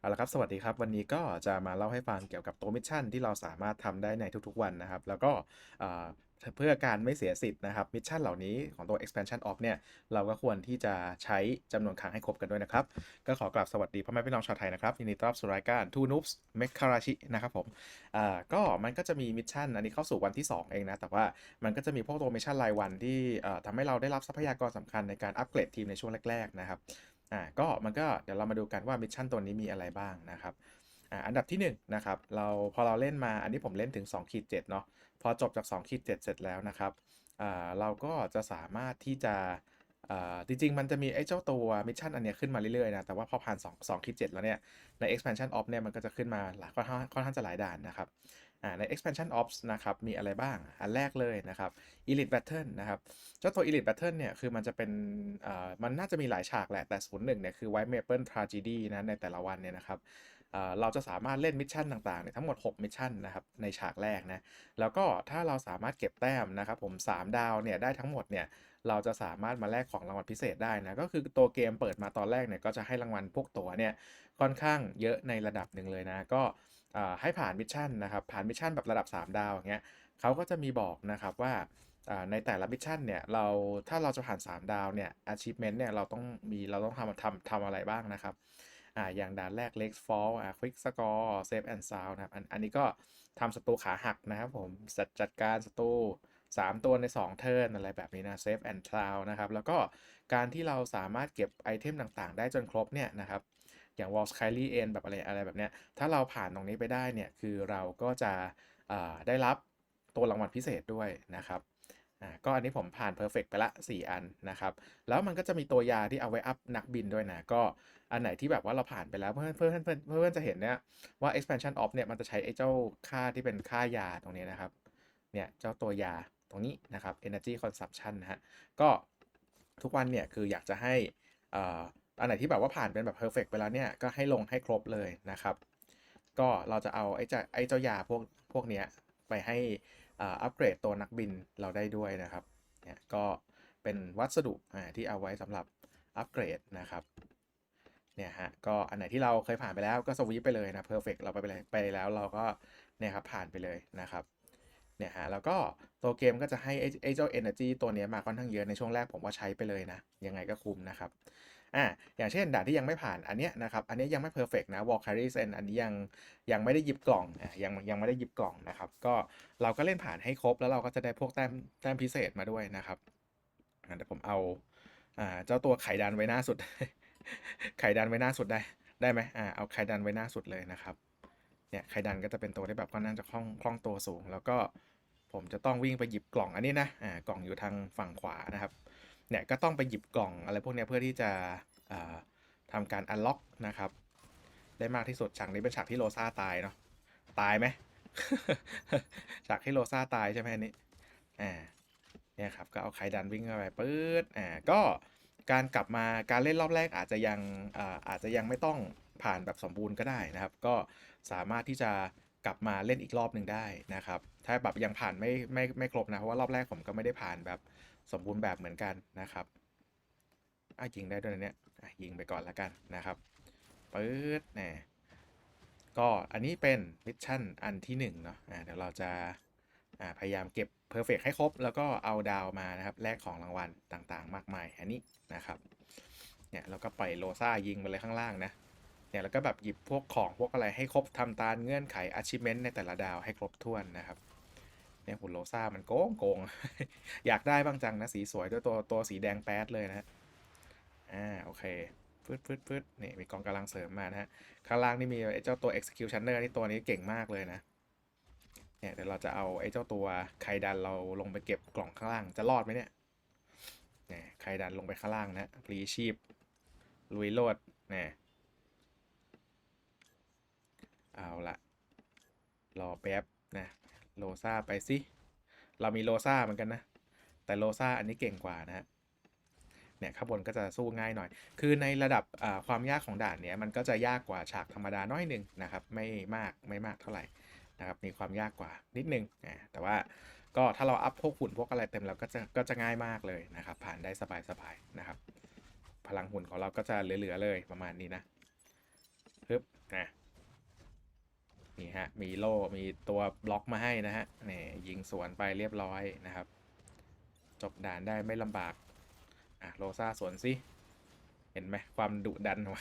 เอาละครับสวัสดีครับ วันนี้ก็จะมาเล่าให้ฟังเกี่ยวกับตัวมิชชั่นที่เราสามารถทำได้ในทุกๆวันนะครับ แล้วก็เพื่อการไม่เสียสิทธิ์นะครับมิชชั่นเหล่านี้ของตัว expansion off เนี่ยเราก็ควรที่จะใช้จำนวนครั้งให้ครบกันด้วยนะครับ ก็ขอกราบสวัสดีพ่อแม่พี่น้องชาวไทยนะครับยินดีต้อนรับสู่รายการ Two Noobs m e k a r a c h i นะครับผมอ่าก็มันก็จะมีมิชชั่นอันนี้เข้าสู่วันที่ 2 เองนะ แต่ว่ามันก็จะมีพวกตัวมิชชั่นรายวันที่อ่าทำให้เราได้รับทรัพยากรสำคัญในการอัปเกรดทีมในช่วงแรกๆนะครับ อ่าก็มันก็เดี๋ยวเรามาดูกันว่ามิชชั่นตัวนี้มีอะไรบ้างนะครับอ่าอันดับที่1นงนะครับเราพอเราเล่นมาอันนี้ผมเล่นถึง2ขีดเเนาะพอจบจาก2ขีดเเสร็จแล้วนะครับอ่าเราก็จะสามารถที่จะอ่าจริงๆ มันจะมีไอ้เจ้าตัวมิชชั่นอันเนี้ยขึ้นมาเรื่อยๆนะ แต่ว่าพอผ่าน2 2ขีดเแล้วเนี่ย ใน expansion off เนี่ย มันก็จะขึ้นมาหลายค่อนข้างค่อนข้างจะหลายด่านนะครับ ใน expansion ops นะครับ มีอะไรบ้าง อันแรกเลยนะครับ elite battle นะครับ เจ้าตัว elite battle เนี่ย คือมันจะเป็นอ่ามันน่าจะมีหลายฉากแหละ แต่ศูนย์หนึ่งเนี่ย คือ white maple tragedy นะ ในแต่ละวันเนี่ยนะครับเราจะสามารถเล่นมิชชั่นต่างๆเนี่ยทั้งหมด 6 มิชชั่นนะครับ ในฉากแรกนะ แล้วก็ถ้าเราสามารถเก็บแต้มนะครับ ผม 3 ดาวเนี่ย ได้ทั้งหมดเนี่ย เราจะสามารถมาแลกของรางวัลพิเศษได้นะ ก็คือตัวเกมเปิดมาตอนแรกเนี่ย ก็จะให้รางวัลพวกตัวเนี่ย ค่อนข้างเยอะในระดับหนึ่งเลยนะ ก็ ให้ผ่านมิชชั่นนะครับ ผ่านมิชชั่นแบบระดับ 3 ดาวอย่างเงี้ยเขาก็จะมีบอกนะครับว่าในแต่ละมิชชั่นเนี่ยเราถ้าเราจะผ่าน 3 ดาวเนี่ย achievement เนี่ยเราต้องมีเราต้องทำทำทำอะไรบ้างนะครับอ่าอย่างด่านแรก Lex Fall อ่า Quick Score Save and Sound นะครับอันอันนี้ก็ทำศัตรูขาหักนะครับผมจัดจัดการศัตรู3 ตัวใน 2 เทิร์นอะไรแบบนี้นะ Save and Sound นะครับแล้วก็การที่เราสามารถเก็บไอเทมต่างๆ ได้จนครบเนี่ยนะครับ อย่าง Wall Skyly End แบบอะไรอะไรแบบเนี้ยถ้าเราผ่านตรงนี้ไปได้เนี่ยคือเราก็จะได้รับตัวรางวัลพิเศษด้วยนะครับอ่าก็อันนี้ผมผ่าน Perfect ไปละ 4 อันนะครับ แล้วมันก็จะมีตัวยาที่เอาไว้อัพนักบินด้วยนะ ก็อันไหนที่แบบว่าเราผ่านไปแล้วเพื่อนเพื่อนเพื่อนเพื่อนจะเห็นเนี่ยว่า expansion of เนี่ยมันจะใช้ไอ้เจ้าค่าที่เป็นค่ายาตรงนี้นะครับ เนี่ยเจ้าตัวยาตรงนี้นะครับ energy consumption นะฮะ ก็ทุกวันเนี่ยคืออยากจะให้อ่า อันไหนที่แบบว่าผ่านเป็นแบบ perfect ไปแล้วเนี่ย ก็ให้ลงให้ครบเลยนะครับ ก็เราจะเอาไอ้เจ้าไอ้เจ้ายาพวกพวกเนี้ยไปให้อัปเกรดตัวนักบินเราได้ด้วยนะครับ เนี่ยก็เป็นวัสดุที่เอาไว้สำหรับอัปเกรดนะครับ เนี่ยฮะ ก็อันไหนที่เราเคยผ่านไปแล้วก็สวีปไปเลยนะเพอร์เฟกเราไปไปเลยไปแล้วเราก็เนี่ยครับผ่านไปเลยนะครับเนี่ยฮะแล้วก็ตัวเกมก็จะให้ไอ้ไอ้เจ้า energy ตัวนี้มาค่อนข้างเยอะในช่วงแรกผมว่าใช้ไปเลยนะ ยังไงก็คุ้มนะครับ อ่าอย่างเช่นด่านที่ยังไม่ผ่านอันเนี้ยนะครับอันนี้ยังไม่เพอร์เฟกนะ wall carry s e n อันนี้ยังยังไม่ได้หยิบกล่องอะยังยังไม่ได้หยิบกล่องนะครับก็เราก็เล่นผ่านให้ครบแล้วเราก็จะได้พวกแต้มแต้มพิเศษมาด้วยนะครับเดี๋ยวผมเอาอ่าเจ้าตัวไข่ดันไว้หน้าสุด ไข่ดันไว้หน้าสุดได้ได้ไหมอ่าเอาไข่ดันไว้หน้าสุดเลยนะครับเนี่ยไข่ดันก็จะเป็นตัวที่แบบค่อนข้างจะคล่องคล่องตัวสูง แล้วก็ผมจะต้องวิ่งไปหยิบกล่องอันนี้นะอ่ากล่องอยู่ทางฝั่งขวานะครับ เนี่ยก็ต้องไปหยิบกล่องอะไรพวกนี้เพื่อที่จะอ่าทำการอันล็อกนะครับ ได้มากที่สุดฉากนี้เป็นฉากที่โรซาตายเนาะตายไหมฉากที่โรซาตายใช่ไหมนนี้อ่าเนี่ยครับก็เอาไข่ดันวิ่งเข้าไปปื๊ดอ่าก็การกลับมาการเล่นรอบแรกอาจจะยังอ่าอาจจะยังไม่ต้องผ่านแบบสมบูรณ์ก็ได้นะครับ ก็สามารถที่จะกลับมาเล่นอีกรอบหนึ่งได้นะครับ ถ้าแบบยังผ่านไม่ไม่ไม่ครบนะเพราะว่ารอบแรกผมก็ไม่ได้ผ่านแบบ สมบูรณ์แบบเหมือนกันนะครับอะยิงได้ด้วยนะเนี่ยยิงไปก่อนแล้วกันนะครับปื๊ดเนี่ยก็อันนี้เป็นมิชชั่นอันที่1เนาะอ่าเดี๋ยวเราจะพยายามเก็บเพอร์เฟกให้ครบ แล้วก็เอาดาวมานะครับแลกของรางวัลต่างๆ มากมายอันนี้นะครับเนี่ยเราก็ปล่อยโลซ่ายิงไปเลยข้างล่างนะเนี่ยแล้วก็แบบหยิบพวกของพวกอะไรให้ครบทำตามเงื่อนไข achievement ในแต่ละดาวให้ครบถ้วนนะครับ เนี่ยหุ่นโลซ่ามันโกงโกงอยากได้บ้างจังนะสีสวยด้วยตัวตัวสีแดงแป๊ดเลยนะอ่าโอเคฟืดฟืดฟืดนี่มีกองกำลังเสริมมานะฮะข้างล่างนี่มีไอ้เจ้าตัว executioner นี่ตัวนี้เก่งมากเลยนะเนี่ยเดี๋ยวเราจะเอาไอ้เจ้าตัวไคดันเราลงไปเก็บกล่องข้างล่างจะรอดไหมเนี่ยเนี่ยไคดันลงไปข้างล่างนะพลีชีพลุยโลดเนี่ยเอาละรอแป๊บนะ โลซาไปสิ เรามีโลซาเหมือนกันนะ แต่โลซาอันนี้เก่งกว่านะฮะเนี่ยข้างบนก็จะสู้ง่ายหน่อย คือในระดับความยากของด่านเนี้ยมันก็จะยากกว่าฉากธรรมดาน้อยหนึ่งนะครับ ไม่มากไม่มากเท่าไหร่นะครับ มีความยากกว่านิดนึงนะแต่ว่าก็ถ้าเราอัพพวกหุ่นพวกอะไรเต็มแล้วก็จะก็จะง่ายมากเลยนะครับ ผ่านได้สบายๆนะครับ พลังหุ่นของเราก็จะเหลือๆเลยประมาณนี้นะฮึบนะ นี่ฮะมีโล่มีตัวบล็อกมาให้นะฮะนี่ยิงสวนไปเรียบร้อยนะครับ จบด่านได้ไม่ลำบากอะโรซาสวนสิเห็นไหมความดุดันของ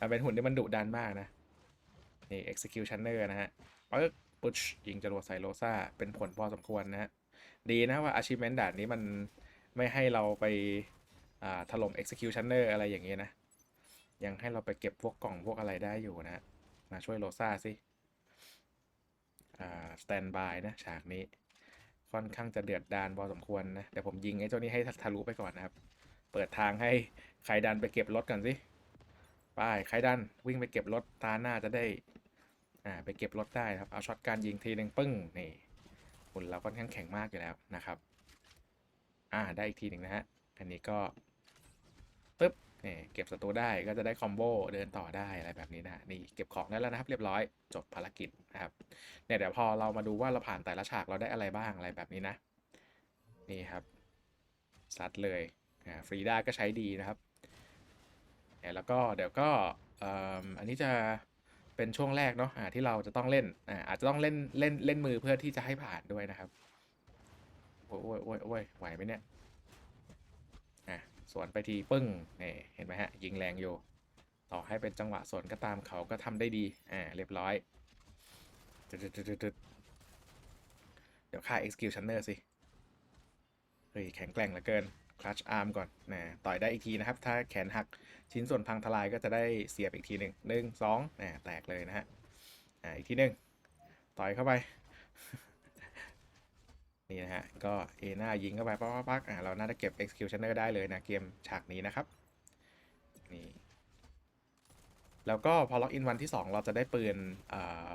มันเป็นหุ่นที่มันดุดันมากนะนี่ executioner นะฮะปึ๊กปุ๊ชยิงจรวดใส่โรซาเป็นผลพอสมควรนะฮะดีนะว่า achievement ด่านนี้มันไม่ให้เราไปอ่าถล่ม executioner อะไรอย่างเงี้ยนะ ยังให้เราไปเก็บพวกกล่องพวกอะไรได้อยู่นะฮะมาช่วยโรซาสิ อ่า stand by นะฉากนี้ ค่อนข้างจะเดือดดานพอสมควรนะเดี๋ยวผมยิงไอ้เจ้านี้ให้ทะลุไปก่อนนะครับ เปิดทางให้ใครดันไปเก็บรถก่อนสิไปใครดันวิ่งไปเก็บรถตาหน้าจะได้อ่าไปเก็บรถได้ครับเอาช็อตการยิงทีหนึ่งปึ้งนี่หุ่นเราค่อนข้างแข็งมากอยู่แล้วนะครับ อ่าได้อีกทีหนึ่งนะฮะอันนี้ก็ปึ๊บ นี่เก็บศัตรูได้ก็จะได้คอมโบเดินต่อได้อะไรแบบนี้นะนี่เก็บของได้แล้วนะครับ เรียบร้อยจบภารกิจนะครับเนี่ยเดี๋ยวพอเรามาดูว่าเราผ่านแต่ละฉากเราได้อะไรบ้างอะไรแบบนี้นะ นี่ครับซัดเลยอ่าฟรีด้าก็ใช้ดีนะครับเนี่ยแล้วก็เดี๋ยวก็อันนี้จะเป็นช่วงแรกเนาะที่เราจะต้องเล่นอ่าอาจจะต้องเล่นเล่นเล่นมือเพื่อที่จะให้ผ่านด้วยนะครับโอ้ยโอ้ยโอ้ยโอ้ยไหวไหมเนี่ย สวนไปทีปึ้งนี่เห็นไหมฮะยิงแรงอยู่ ต่อให้เป็นจังหวะสวนก็ตามเขาก็ทำได้ดีอ่าเรียบร้อยตึดๆเดี๋ยวค่า executioner สิเฮ้ยแข็งแกร่งเหลือเกิน clutch arm ก่อนนะต่อยได้อีกทีนะครับ ถ้าแขนหักชิ้นส่วนพังทลายก็จะได้เสียบอีกทีหนึ่งหนึ่งสองนะแตกเลยนะฮะอ่าอีกทีหนึ่งต่อยเข้าไป นี่นะฮะ ก็เอหน้ายิงเข้าไปปักปักอ่าเราน่าจะเก็บ executioner ได้เลยนะเกมฉากนี้นะครับ นี่ แล้วก็พอล็อกอินวันที่ 2 เราจะได้ปืนอ่า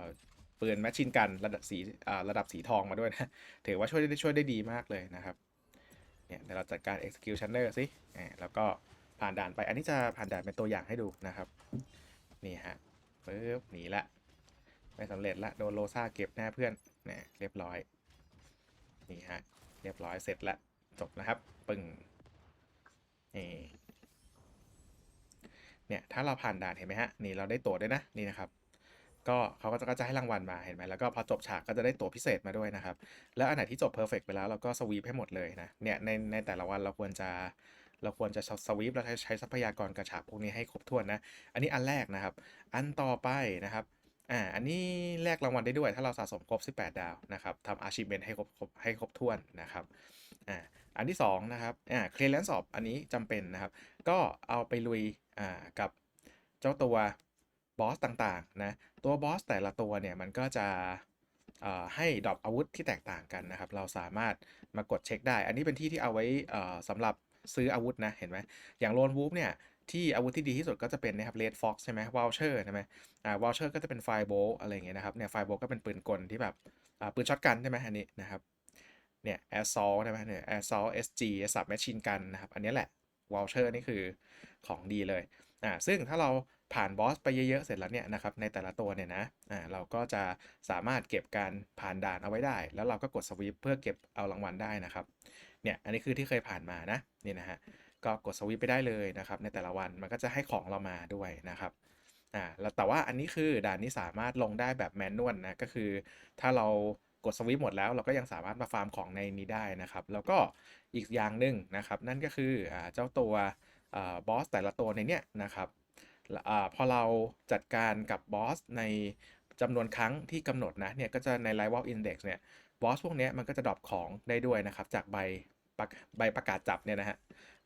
ปืนแมชชีนกันระดับสีอ่าระดับสีทองมาด้วยนะ ถือว่าช่วยได้ช่วยได้ดีมากเลยนะครับ เนี่ยเดี๋ยวเราจัดการ executioner สิอ่าแล้วก็ผ่านด่านไป อันนี้จะผ่านด่านเป็นตัวอย่างให้ดูนะครับ นี่ฮะปึ๊บหนีละ ไม่สำเร็จละ โดนโลซาเก็บหน้าเพื่อนเนี่ยเรียบร้อย นี่ฮะ เรียบร้อยเสร็จละจบนะครับ ปึ้งนี่เนี่ยถ้าเราผ่านด่านเห็นไหมฮะนี่เราได้ตั๋วด้วยนะนี่นะครับก็เขาก็จะก็จะให้รางวัลมาเห็นไหมแล้วก็พอจบฉากก็จะได้ตั๋วพิเศษมาด้วยนะครับ แล้วอันไหนที่จบเพอร์เฟกไปแล้วเราก็สวีปให้หมดเลยนะเนี่ยในในแต่ละวันเราควรจะเราควรจะสวีปแล้วใช้ใช้ทรัพยากรกระฉากพวกนี้ให้ครบถ้วนนะ อันนี้อันแรกนะครับ อันต่อไปนะครับ อ่าอันนี้แลกรางวัลได้ด้วยถ้าเราสะสมครบ 18 ดาวนะครับทำ achievement ให้ครบครบให้ครบถ้วนนะครับอ่าอันที่2นะครับอ่า clearance สอบอันนี้จำเป็นนะครับ ก็เอาไปลุยอ่ากับเจ้าตัวบอสต่างๆนะตัวบอสแต่ละตัวเนี่ยมันก็จะอ่อให้ดรอปอาวุธที่แตกต่างกันนะครับ เราสามารถมากดเช็คได้ อันนี้เป็นที่ที่เอาไว้อ่อสำหรับซื้ออาวุธนะ เห็นไหมอย่างโลนวูฟเนี่ย ที่อาวุธที่ดีที่สุดก็จะเป็นนะครับ Red Fox ใช่ไหมว o ลเชอร์ใช่ไหมอ่าว o ลเชอร์ก็จะเป็นไฟโบอะไรอย่างเงี้ยนะครับเนี่ยไฟโบก็เป็นปืนกลที่แบบอ่าปืนช็อตกันใช่ไหมอันนี้นะครับเนี่ย Air s a u l t ใช่ไหมเนี่ย Air s a u l t SG สับแมชชีนกันนะครับอันนี้แหละว o ลเชอร์นี่คือของดีเลยอ่าซึ่งถ้าเราผ่านบอสไปเยอะๆ เสร็จแล้วเนี่ยนะครับในแต่ละตัวเนี่ยนะอ่าเราก็จะสามารถเก็บการผ่านด่านเอาไว้ได้ แล้วเราก็กดสวีปเพื่อเก็บเอารางวัลได้นะครับเนี่ยอันนี้คือที่เคยผ่านมานะนี่นะฮะ ก็กดสวิปไปได้เลยนะครับ ในแต่ละวันมันก็จะให้ของเรามาด้วยนะครับอ่าแล้วแต่ว่าอันนี้คือด่านนี้สามารถลงได้แบบแมนนวลนะก็คือ ถ้าเรากดสวิปหมดแล้วเราก็ยังสามารถมาฟาร์มของในนี้ได้นะครับ แล้วก็อีกอย่างหนึ่งนะครับ นั่นก็คืออ่าเจ้าตัวอบอสแต่ละตัวในเนี้ยนะครับอพอเราจัดการกับบอสในจำนวนครั้งที่กำหนดนะเนี่ยก็จะใน Rival Index เนี่ยบอสพวกนี้มันก็จะดรอปของได้ด้วยนะครับ จากใบใบประกาศจับเนี่ยนะฮะ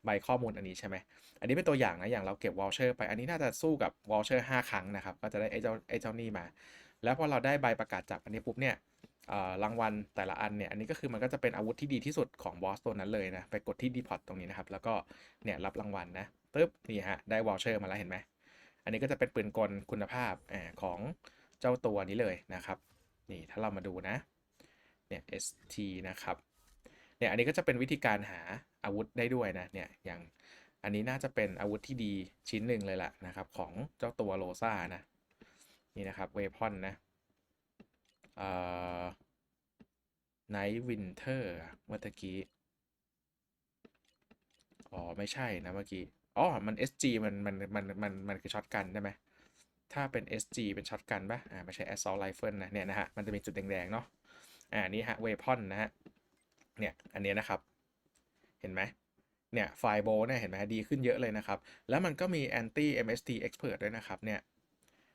ใบข้อมูลอันนี้ใช่ไหม อันนี้เป็นตัวอย่างนะ อย่างเราเก็บวอลเชอร์ไป อันนี้น่าจะสู้กับวอลเชอร์5ครั้งนะครับ ก็จะได้ไอ้เจ้าไอ้เจ้านี่มา แล้วพอเราได้ใบประกาศจับอันนี้ปุ๊บเนี่ยรางวัลแต่ละอันเนี่ย อันนี้ก็คือมันก็จะเป็นอาวุธที่ดีที่สุดของบอสตัวนั้นเลยนะ ไปกดที่ดีพอตตรงนี้นะครับ แล้วก็เนี่ยรับรางวัลนะปึ๊บนี่ฮะ ได้วอลเชอร์มาแล้วเห็นไหม อันนี้ก็จะเป็นปืนกลคุณภาพอของเจ้าตัวนี้เลยนะครับ นี่ถ้าเรามาดูนะ เนี่ย ST นะครับ เนี่ยอันนี้ก็จะเป็นวิธีการหาอาวุธได้ด้วยนะเนี่ยอย่างอันนี้น่าจะเป็นอาวุธที่ดีชิ้นหนึ่งเลยล่ะนะครับ ของเจ้าตัวโลซ่านะนี่นะครับเวพอนนะเอ่อไนท์วินเทอร์เมื่อกี้อ๋อไม่ใช่นะเมื่อกี้อ๋อมัน SG มันมันมันมันมันคือช็อตกันใช่ไหมถ้าเป็น SG เป็นช็อตกันปะอ่าไม่ใช่ assault rifle นะเนี่ยนะฮะมันจะมีจุดแดงๆเนาะอ่านี่ฮะ weapon นะฮะ เนี่ยอันนี้นะครับ เห็นไหมเนี่ยไฟโบเนี่ยเห็นไหมดีขึ้นเยอะเลยนะครับ แล้วมันก็มี anti MST expert ด้วยนะครับเนี่ย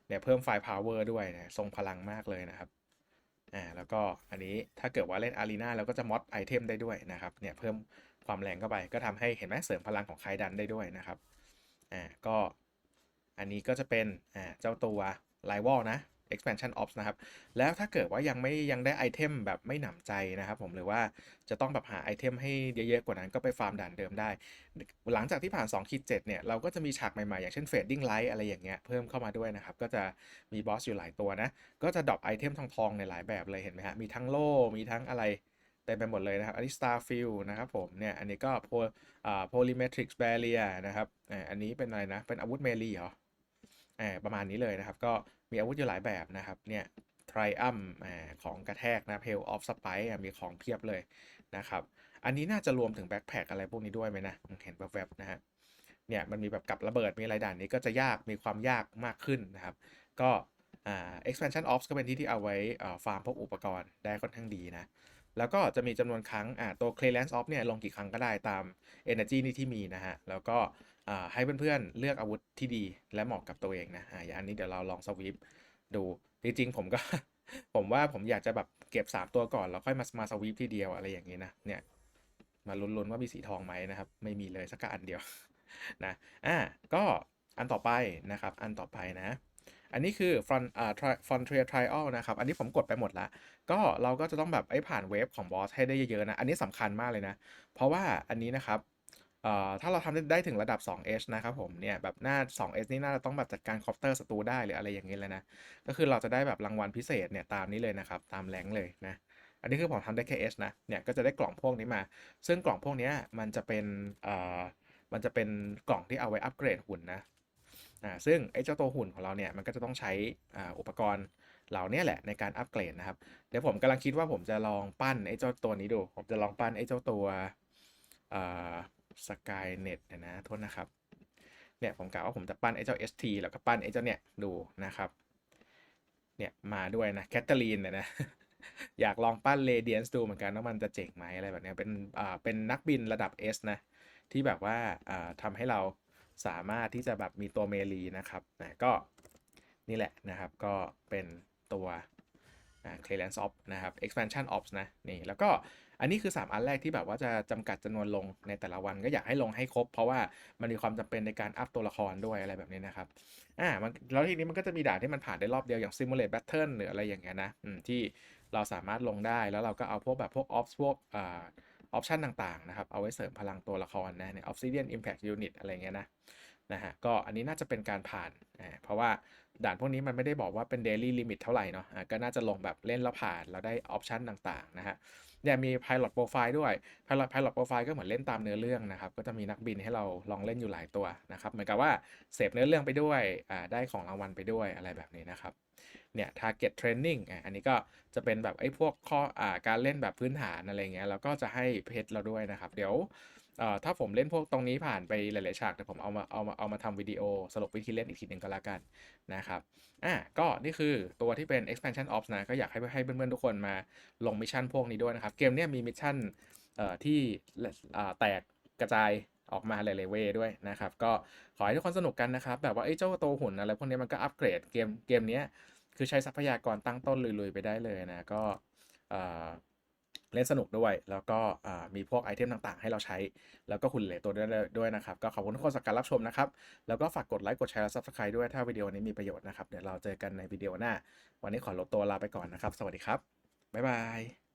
เนี่ยเพิ่มไฟ power ด้วยนะทรงพลังมากเลยนะครับอ่าแล้วก็อันนี้ถ้าเกิดว่าเล่นอารีนาเราก็จะมอดไอเทมได้ด้วยนะครับเนี่ยเพิ่มความแรงเข้าไป ก็ทำให้เห็นไหมเสริมพลังของไคดันได้ด้วยนะครับอ่าก็อันนี้ก็จะเป็นอ่าเจ้าตัว rival นะ expansion ops นะครับ แล้วถ้าเกิดว่ายังไม่ยังได้ไอเทมแบบไม่หนำใจนะครับผมหรือว่าจะต้องแบบหาไอเทมให้เยอะๆกว่านั้นก็ไปฟาร์มด่านเดิมได้ หลังจากที่ผ่าน2ขีด7เนี่ยเราก็จะมีฉากใหม่ๆ อย่างเช่น fading light อะไรอย่างเงี้ยเพิ่มเข้ามาด้วยนะครับ ก็จะมีบอสอยู่หลายตัวนะ ก็จะดรอปไอเทมทองๆในหลายแบบเลยเห็นไหมฮะมีทั้งโล่มีทั้งอะไรเต็มไปหมดเลยนะครับ อันนี้ starfield นะครับผม เนี่ย อันนี้ก็ po อ่า polymetric barrier นะครับ อันนี้เป็นอะไรนะ เป็นอาวุธเมลีเหรออ่าประมาณนี้เลยนะครับ ก็ มีอาวุธอยู่หลายแบบนะครับ เนี่ย Triumph อ่าของกระแทกนะ Hail of Spike อะมีของเพียบเลยนะครับ อันนี้น่าจะรวมถึงแบ็คแพคอะไรพวกนี้ด้วยไหมนะ เห็นแวบๆนะฮะ เนี่ยมันมีแบบกับระเบิดมีอะไรด่านนี้ก็จะยากมีความยากมากขึ้นนะครับ ก็อ่า expansion ops ก็เป็นที่ที่เอาไว้ฟาร์มพวกอุปกรณ์ได้ค่อนข้างดีนะ แล้วก็จะมีจำนวนครั้งตัว clearance off เนี่ยลงกี่ครั้งก็ได้ตาม energy นี่ที่มีนะฮะ แล้วก็ ให้เพื่อนๆเลือกอาวุธที่ดีและเหมาะกับตัวเองนะอ่าอย่างอันนี้เดี๋ยวเราลองสวิปดู จริงๆผมก็ ผมว่าผมอยากจะแบบเก็บ 3 ตัวก่อน แล้วค่อยมามาสวิปที่เดียวอะไรอย่างนี้นะ เนี่ยมาลุ้นๆว่ามีสีทองไหมนะครับ ไม่มีเลยสักอันเดียวนะอ่าก็อันต่อไปนะครับ อันต่อไปนะ อันนี้คือ front อ่า frontier trial นะครับ อันนี้ผมกดไปหมดแล้ว ก็เราก็จะต้องแบบไอ้ผ่านเวฟของบอสให้ได้เยอะๆนะ อันนี้สำคัญมากเลยนะ เพราะว่าอันนี้นะครับ เอ่อถ้าเราทำได้ได้ถึงระดับ 2H นะครับผมเนี่ยแบบหน้า 2H นี่น่าจะต้องแบบจัดการคอปเตอร์ศัตรูได้หรืออะไรอย่างเงี้ยเลยนะ ก็คือเราจะได้แบบรางวัลพิเศษเนี่ยตามนี้เลยนะครับตามแรงเลยนะ อันนี้คือผมทำได้แค่ H นะเนี่ยก็จะได้กล่องพวกนี้มา ซึ่งกล่องพวกนี้มันจะเป็นเอ่อมันจะเป็นกล่องที่เอาไว้อัปเกรดหุ่นนะอ่าซึ่งไอ้เจ้าตัวหุ่นของเราเนี่ยมันก็จะต้องใช้อ่าอุปกรณ์เหล่านี้แหละในการอัปเกรดนะครับ เดี๋ยวผมกำลังคิดว่าผมจะลองปั้นไอ้เจ้าตัวนี้ดู ผมจะลองปั้นไอ้เจ้าตัวอ่า สกายเน็ตนะนะโทษนะครับเนี่ยผมกะว่าผมจะปั้นไอ้เจ้า ST แล้วก็ปั้นไอ้เจ้าเนี่ยดูนะครับเนี่ยมาด้วยนะแคทเธอรีนเนี่ยนะอยากลองปั้นเรเดียนส์ดูเหมือนกันว่ามันจะเจ๋งไหมอะไรแบบนี้เป็นอ่าเป็นนักบินระดับ S นะที่แบบว่าอ่าทำให้เราสามารถที่จะแบบมีตัวเมลีนะครับนะก็นี่แหละนะครับก็เป็นตัวอ่า clearance ops นะครับ expansion ops นะนี่แล้วก็ อันนี้คือ 3 อันแรกที่แบบว่าจะจำกัดจำนวนลงในแต่ละวันก็อยากให้ลงให้ครบ เพราะว่ามันมีความจำเป็นในการอัพตัวละครด้วยอะไรแบบนี้นะครับอ่ามันแล้วทีนี้มันก็จะมีด่านที่มันผ่านได้รอบเดียวอย่าง simulate battle หรืออะไรอย่างเงี้ยนะที่เราสามารถลงได้แล้วเราก็เอาพวกแบบพวก ops พวกอ่าออปชันต่างๆนะครับ เอาไว้เสริมพลังตัวละครนะใน Obsidian Impact Unit อะไรเงี้ยนะนะฮะก็อันนี้น่าจะเป็นการผ่านอ่าเพราะว่าด่านพวกนี้มันไม่ได้บอกว่าเป็น Daily Limit เท่าไหร่เนาะอ่าก็น่าจะลงแบบเล่นแล้วผ่านแล้วได้ออปชันต่างๆนะฮะ เนี่ยมี Pilot Profile ด้วย Pilot Pilot Profile ก็เหมือนเล่นตามเนื้อเรื่องนะครับ ก็จะมีนักบินให้เราลองเล่นอยู่หลายตัวนะครับ เหมือนกับว่าเสพเนื้อเรื่องไปด้วยอ่าได้ของรางวัลไปด้วยอะไรแบบนี้นะครับเนี่ย target training อะอันนี้ก็จะเป็นแบบไอ้พวกข้ออ่าการเล่นแบบพื้นฐานอะไรเงี้ยแล้วก็จะให้เพชรเราด้วยนะครับ เดี๋ยว ถ้าผมเล่นพวกตรงนี้ผ่านไปหลายๆฉากเดี๋ยวผมเอามาเอามาเอามาทำวิดีโอสรุปวิธีเล่นอีกทีหนึ่งก็แล้วกันนะครับอะก็นี่คือตัวที่เป็น expansion ops นะก็อยากให้ให้เพื่อนๆทุกคนมาลงมิชชั่นพวกนี้ด้วยนะครับ เกมเนี้ยมีมิชชั่นเอ่อที่อ่าแตกกระจายออกมาหลายๆเวด้วยนะครับ ก็ขอให้ทุกคนสนุกกันนะครับ แบบว่าไอ้เจ้าตัวหุ่นอะไรพวกนี้มันก็อัปเกรดเกมเกมนี้คือใช้ทรัพยากรตั้งต้นลุยๆไปได้เลยนะก็ เล่นสนุกด้วย แล้วก็มีพวกไอเทมต่างๆ ให้เราใช้ แล้วก็หุ่นเหลตัวด้วยด้วยนะครับ ก็ขอบคุณทุกคนสำหรับการรับชมนะครับ แล้วก็ฝากกดไลค์กดแชร์และซับสไคร b e ด้วยถ้าวิดีโอนี้มีประโยชน์นะครับ เดี๋ยวเราเจอกันในวิดีโอหน้า วันนี้ขอลบตัวลาไปก่อนนะครับ สวัสดีครับบ๊ายบาย